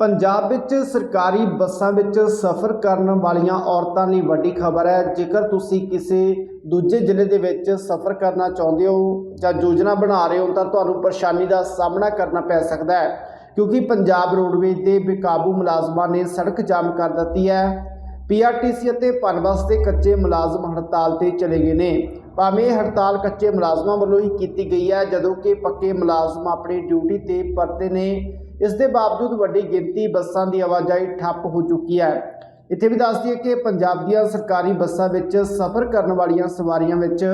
ਪੰਜਾਬ ਵਿੱਚ ਸਰਕਾਰੀ ਬੱਸਾਂ ਵਿੱਚ ਸਫ਼ਰ ਕਰਨ ਵਾਲੀਆਂ ਔਰਤਾਂ ਲਈ ਵੱਡੀ ਖਬਰ ਹੈ। ਜੇਕਰ ਤੁਸੀਂ ਕਿਸੇ ਦੂਜੇ ਜ਼ਿਲ੍ਹੇ ਦੇ ਵਿੱਚ ਸਫ਼ਰ ਕਰਨਾ ਚਾਹੁੰਦੇ ਹੋ ਜਾਂ ਯੋਜਨਾ ਬਣਾ ਰਹੇ ਹੋ ਤਾਂ ਤੁਹਾਨੂੰ ਪਰੇਸ਼ਾਨੀ ਦਾ ਸਾਹਮਣਾ ਕਰਨਾ ਪੈ ਸਕਦਾ ਹੈ, ਕਿਉਂਕਿ ਪੰਜਾਬ ਰੋਡਵੇਜ਼ ਦੇ ਬੇਕਾਬੂ ਮੁਲਾਜ਼ਮਾਂ ਨੇ ਸੜਕ ਜਾਮ ਕਰ ਦਿੱਤੀ ਹੈ। ਪੀਆਰਟੀਸੀ ਅਤੇ ਪਨਬਸ ਦੇ ਕੱਚੇ ਮੁਲਾਜ਼ਮ ਹੜਤਾਲ ਤੇ ਚਲੇ ਗਏ ਨੇ। ਭਾਵੇਂ ਇਹ ਹੜਤਾਲ ਕੱਚੇ ਮੁਲਾਜ਼ਮਾਂ ਵੱਲੋਂ ਹੀ ਕੀਤੀ ਗਈ ਹੈ, ਜਦੋਂ ਕਿ ਪੱਕੇ ਮੁਲਾਜ਼ਮ ਆਪਣੀ ਡਿਊਟੀ ਤੇ ਪਰਤੇ ਨੇ। ਇਸ ਦੇ ਬਾਵਜੂਦ ਵੱਡੀ ਗਿਣਤੀ ਬੱਸਾਂ ਦੀ ਆਵਾਜਾਈ ਠੱਪ ਹੋ ਚੁੱਕੀ ਹੈ। ਇੱਥੇ ਵੀ ਦੱਸ ਦਈਏ ਕਿ ਪੰਜਾਬ ਦੀਆਂ ਸਰਕਾਰੀ ਬੱਸਾਂ ਵਿੱਚ ਸਫ਼ਰ ਕਰਨ ਵਾਲੀਆਂ ਸਵਾਰੀਆਂ ਵਿੱਚ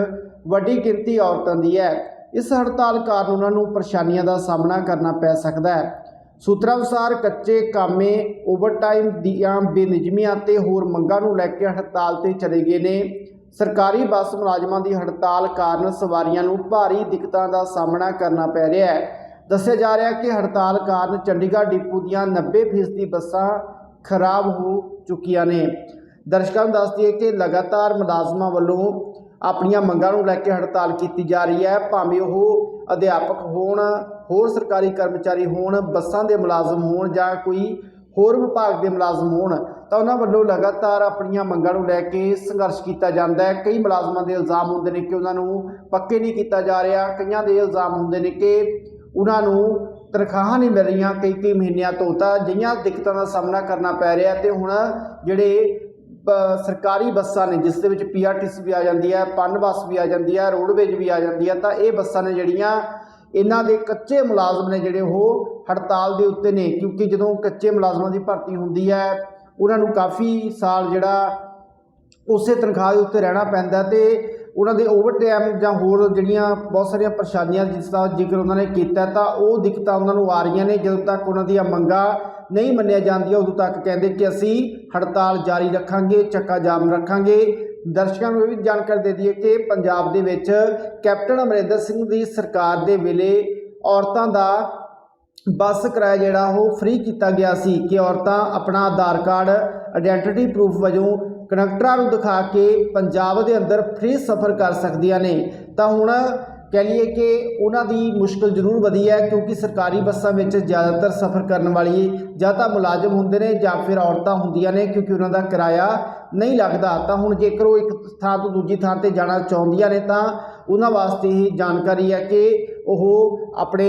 ਵੱਡੀ ਗਿਣਤੀ ਔਰਤਾਂ ਦੀ ਹੈ। ਇਸ ਹੜਤਾਲ ਕਾਰਨ ਉਹਨਾਂ ਨੂੰ ਪਰੇਸ਼ਾਨੀਆਂ ਦਾ ਸਾਹਮਣਾ ਕਰਨਾ ਪੈ ਸਕਦਾ ਹੈ। ਸੂਤਰਾਂ ਅਨੁਸਾਰ ਕੱਚੇ ਕਾਮੇ, ਓਵਰਟਾਈਮ ਦੀਆਂ ਬੇਨਿਯਮੀਆਂ ਤੇ ਹੋਰ ਮੰਗਾਂ ਨੂੰ ਲੈ ਕੇ ਹੜਤਾਲ ਤੇ ਚਲੇ ਗਏ ਨੇ। ਸਰਕਾਰੀ ਬੱਸ ਮੁਲਾਜ਼ਮਾਂ ਦੀ ਹੜਤਾਲ ਕਾਰਨ ਸਵਾਰੀਆਂ ਨੂੰ ਭਾਰੀ ਦਿੱਕਤਾਂ ਦਾ ਸਾਹਮਣਾ ਕਰਨਾ ਪੈ ਰਿਹਾ ਹੈ। ਦੱਸਿਆ ਜਾ ਰਿਹਾ ਕਿ ਹੜਤਾਲ ਕਾਰਨ ਚੰਡੀਗੜ੍ਹ ਡਿਪੂ ਦੀਆਂ 90% ਬੱਸਾਂ ਖਰਾਬ ਹੋ ਚੁੱਕੀਆਂ ਨੇ। ਦਰਸ਼ਕਾਂ ਨੂੰ ਦੱਸ ਦਈਏ ਕਿ ਲਗਾਤਾਰ ਮੁਲਾਜ਼ਮਾਂ ਵੱਲੋਂ ਆਪਣੀਆਂ ਮੰਗਾਂ ਨੂੰ ਲੈ ਕੇ ਹੜਤਾਲ ਕੀਤੀ ਜਾ ਰਹੀ ਹੈ। ਭਾਵੇਂ ਉਹ ਅਧਿਆਪਕ ਹੋਣ, ਹੋਰ ਸਰਕਾਰੀ ਕਰਮਚਾਰੀ ਹੋਣ, ਬੱਸਾਂ ਦੇ ਮੁਲਾਜ਼ਮ ਹੋਣ ਜਾਂ ਕੋਈ ਹੋਰ ਵਿਭਾਗ ਦੇ ਮੁਲਾਜ਼ਮ ਹੋਣ, ਤਾਂ ਉਹਨਾਂ ਵੱਲੋਂ ਲਗਾਤਾਰ ਆਪਣੀਆਂ ਮੰਗਾਂ ਨੂੰ ਲੈ ਕੇ ਸੰਘਰਸ਼ ਕੀਤਾ ਜਾਂਦਾ ਹੈ। ਕਈ ਮੁਲਾਜ਼ਮਾਂ ਦੇ ਇਲਜ਼ਾਮ ਹੁੰਦੇ ਨੇ ਕਿ ਉਹਨਾਂ ਨੂੰ ਪੱਕੇ ਨਹੀਂ ਕੀਤਾ ਜਾ ਰਿਹਾ। ਕਈਆਂ ਦੇ ਇਲਜ਼ਾਮ ਹੁੰਦੇ ਨੇ ਕਿ ਉਹਨਾਂ ਨੂੰ ਤਨਖਾਹਾਂ ਨਹੀਂ ਮਿਲ ਰਹੀਆਂ, ਕਈ ਕਈ ਮਹੀਨਿਆਂ ਤੋਂ ਤਾਂ ਜਿਹੀਆਂ ਦਿੱਕਤਾਂ ਦਾ ਸਾਹਮਣਾ ਕਰਨਾ ਪੈ ਰਿਹਾ ਤੇ ਹੁਣ ਜਿਹੜੇ ਸਰਕਾਰੀ ਬੱਸਾਂ ਨੇ, ਜਿਸ ਦੇ ਵਿੱਚ ਪੀਆਰਟੀਸੀ ਵੀ ਆ ਜਾਂਦੀ ਹੈ, ਪਨ ਬੱਸ ਵੀ ਆ ਜਾਂਦੀ ਹੈ, ਰੋਡਵੇਜ ਵੀ ਆ ਜਾਂਦੀ ਹੈ, ਤਾਂ ਇਹ ਬੱਸਾਂ ਨੇ ਜਿਹੜੀਆਂ, ਇਹਨਾਂ ਦੇ ਕੱਚੇ ਮੁਲਾਜ਼ਮ ਨੇ ਜਿਹੜੇ ਉਹ ਹੜਤਾਲ ਦੇ ਉੱਤੇ ਨੇ, ਕਿਉਂਕਿ ਜਦੋਂ ਕੱਚੇ ਮੁਲਾਜ਼ਮਾਂ ਦੀ ਭਰਤੀ ਹੁੰਦੀ ਹੈ, ਉਹਨਾਂ ਨੂੰ ਕਾਫੀ ਸਾਲ ਜਿਹੜਾ ਉਸੇ ਤਨਖਾਹ ਦੇ ਉੱਤੇ ਰਹਿਣਾ ਪੈਂਦਾ ਤੇ ਉਹਨਾਂ ਦੇ ਓਵਰਟਾਈਮ ਜਾਂ ਹੋਰ ਜਿਹੜੀਆਂ ਬਹੁਤ ਸਾਰੀਆਂ ਪਰੇਸ਼ਾਨੀਆਂ ਜਿਸ ਦਾ ਜ਼ਿਕਰ ਉਹਨਾਂ ਨੇ ਕੀਤਾ, ਤਾਂ ਉਹ ਦਿੱਕਤਾਂ ਉਹਨਾਂ ਨੂੰ ਆ ਰਹੀਆਂ ਨੇ ਜਦੋਂ ਤੱਕ ਉਹਨਾਂ ਦੀਆਂ ਮੰਗਾਂ ਨਹੀਂ ਮੰਨੀਆਂ ਜਾਂਦੀਆਂ, ਉਦੋਂ ਤੱਕ ਕਹਿੰਦੇ ਕਿ ਅਸੀਂ ਹੜਤਾਲ ਜਾਰੀ ਰੱਖਾਂਗੇ, ਚੱਕਾ ਜਾਮ ਰੱਖਾਂਗੇ। ਦਰਸ਼ਕਾਂ ਨੂੰ ਇਹ ਵੀ ਜਾਣਕਾਰੀ ਦੇ ਦਈਏ ਕਿ ਪੰਜਾਬ ਦੇ ਵਿੱਚ ਕੈਪਟਨ ਅਮਰਿੰਦਰ ਸਿੰਘ ਦੀ ਸਰਕਾਰ ਦੇ ਵੇਲੇ ਔਰਤਾਂ ਦਾ ਬੱਸ ਕਿਰਾਇਆ ਜਿਹੜਾ ਉਹ ਫ੍ਰੀ ਕੀਤਾ ਗਿਆ ਸੀ ਕਿ ਔਰਤਾਂ ਆਪਣਾ ਆਧਾਰ ਕਾਰਡ ਆਇਡੈਂਟੀਟੀ ਪ੍ਰੂਫ ਵਜੋਂ ਕੰਡਕਟਰਾਂ ਨੂੰ ਦਿਖਾ ਕੇ ਪੰਜਾਬ ਦੇ ਅੰਦਰ ਫ੍ਰੀ ਸਫ਼ਰ ਕਰ ਸਕਦੀਆਂ ਨੇ। ਤਾਂ ਹੁਣ ਕਹਿ ਲਈਏ ਕਿ ਉਹਨਾਂ ਦੀ ਮੁਸ਼ਕਲ ਜ਼ਰੂਰ ਵਧੀ ਹੈ ਕਿਉਂਕਿ ਸਰਕਾਰੀ ਬੱਸਾਂ ਵਿੱਚ ਜ਼ਿਆਦਾਤਰ ਸਫ਼ਰ ਕਰਨ ਵਾਲੀ ਜਾਂ ਤਾਂ ਮੁਲਾਜ਼ਮ ਹੁੰਦੇ ਨੇ ਜਾਂ ਫਿਰ ਔਰਤਾਂ ਹੁੰਦੀਆਂ ਨੇ ਕਿਉਂਕਿ ਉਹਨਾਂ ਦਾ ਕਿਰਾਇਆ ਨਹੀਂ ਲੱਗਦਾ। ਤਾਂ ਹੁਣ ਜੇਕਰ ਉਹ ਇੱਕ ਥਾਂ ਤੋਂ ਦੂਜੀ ਥਾਂ ਤੇ ਜਾਣਾ ਚਾਹੁੰਦੀਆਂ ਨੇ ਤਾਂ ਉਹਨਾਂ ਵਾਸਤੇ ਇਹ ਜਾਣਕਾਰੀ ਹੈ ਕਿ ਉਹ ਆਪਣੇ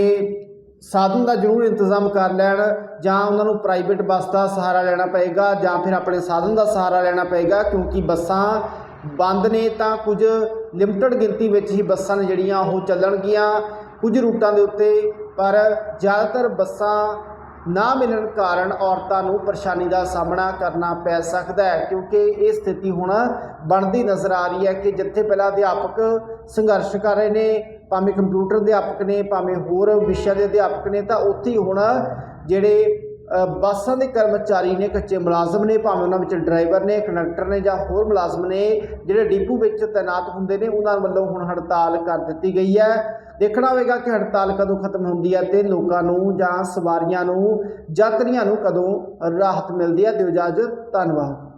ਸਾਧਨ ਦਾ ਜ਼ਰੂਰ ਇੰਤਜ਼ਾਮ ਕਰ ਲੈਣ, ਜਾਂ ਉਹਨਾਂ ਨੂੰ ਪ੍ਰਾਈਵੇਟ ਬੱਸ ਦਾ ਸਹਾਰਾ ਲੈਣਾ ਪਏਗਾ, ਜਾਂ ਫਿਰ ਆਪਣੇ ਸਾਧਨ ਦਾ ਸਹਾਰਾ ਲੈਣਾ ਪਏਗਾ, ਕਿਉਂਕਿ ਬੱਸਾਂ ਬੰਦ ਨੇ ਤਾਂ ਕੁਝ ਲਿਮਟਿਡ ਗਿਣਤੀ ਵਿੱਚ ਹੀ ਬੱਸਾਂ ਨੇ ਜਿਹੜੀਆਂ ਉਹ ਚੱਲਣਗੀਆਂ, ਕੁਝ ਰੂਟਾਂ ਦੇ ਉੱਤੇ, ਪਰ ਜ਼ਿਆਦਾਤਰ ਬੱਸਾਂ ਨਾ ਮਿਲਣ ਕਾਰਨ ਔਰਤਾਂ ਨੂੰ ਪਰੇਸ਼ਾਨੀ ਦਾ ਸਾਹਮਣਾ ਕਰਨਾ ਪੈ ਸਕਦਾ ਹੈ, ਕਿਉਂਕਿ ਇਹ ਸਥਿਤੀ ਹੁਣ ਬਣਦੀ ਨਜ਼ਰ ਆ ਰਹੀ ਹੈ ਕਿ ਜਿੱਥੇ ਪਹਿਲਾਂ ਅਧਿਆਪਕ ਸੰਘਰਸ਼ ਕਰ ਰਹੇ ਨੇ ਭਾਵੇਂ ਕੰਪਿਊਟਰ ਅਧਿਆਪਕ ਨੇ, ਭਾਵੇਂ ਹੋਰ ਵਿਸ਼ਿਆਂ ਦੇ ਅਧਿਆਪਕ ਨੇ, ਤਾਂ ਉੱਥੇ ਹੀ ਹੁਣ ਜਿਹੜੇ ਬੱਸਾਂ ਦੇ ਕਰਮਚਾਰੀ ਨੇ, ਕੱਚੇ ਮੁਲਾਜ਼ਮ ਨੇ, ਭਾਵੇਂ ਉਹਨਾਂ ਵਿੱਚ ਡਰਾਈਵਰ ਨੇ, ਕੰਡਕਟਰ ਨੇ ਜਾਂ ਹੋਰ ਮੁਲਾਜ਼ਮ ਨੇ, ਜਿਹੜੇ ਡਿਪੂ ਵਿੱਚ ਤਾਇਨਾਤ ਹੁੰਦੇ ਨੇ, ਉਹਨਾਂ ਵੱਲੋਂ ਹੁਣ ਹੜਤਾਲ ਕਰ ਦਿੱਤੀ ਗਈ ਹੈ। ਦੇਖਣਾ ਹੋਵੇਗਾ ਕਿ ਹੜਤਾਲ ਕਦੋਂ ਖਤਮ ਹੁੰਦੀ ਹੈ ਤੇ ਲੋਕਾਂ ਨੂੰ ਜਾਂ ਸਵਾਰੀਆਂ ਨੂੰ, ਯਾਤਰੀਆਂ ਨੂੰ ਕਦੋਂ ਰਾਹਤ ਮਿਲਦੀ ਹੈ। ਦਿਓ ਇਜਾਜ਼ਤ, ਧੰਨਵਾਦ।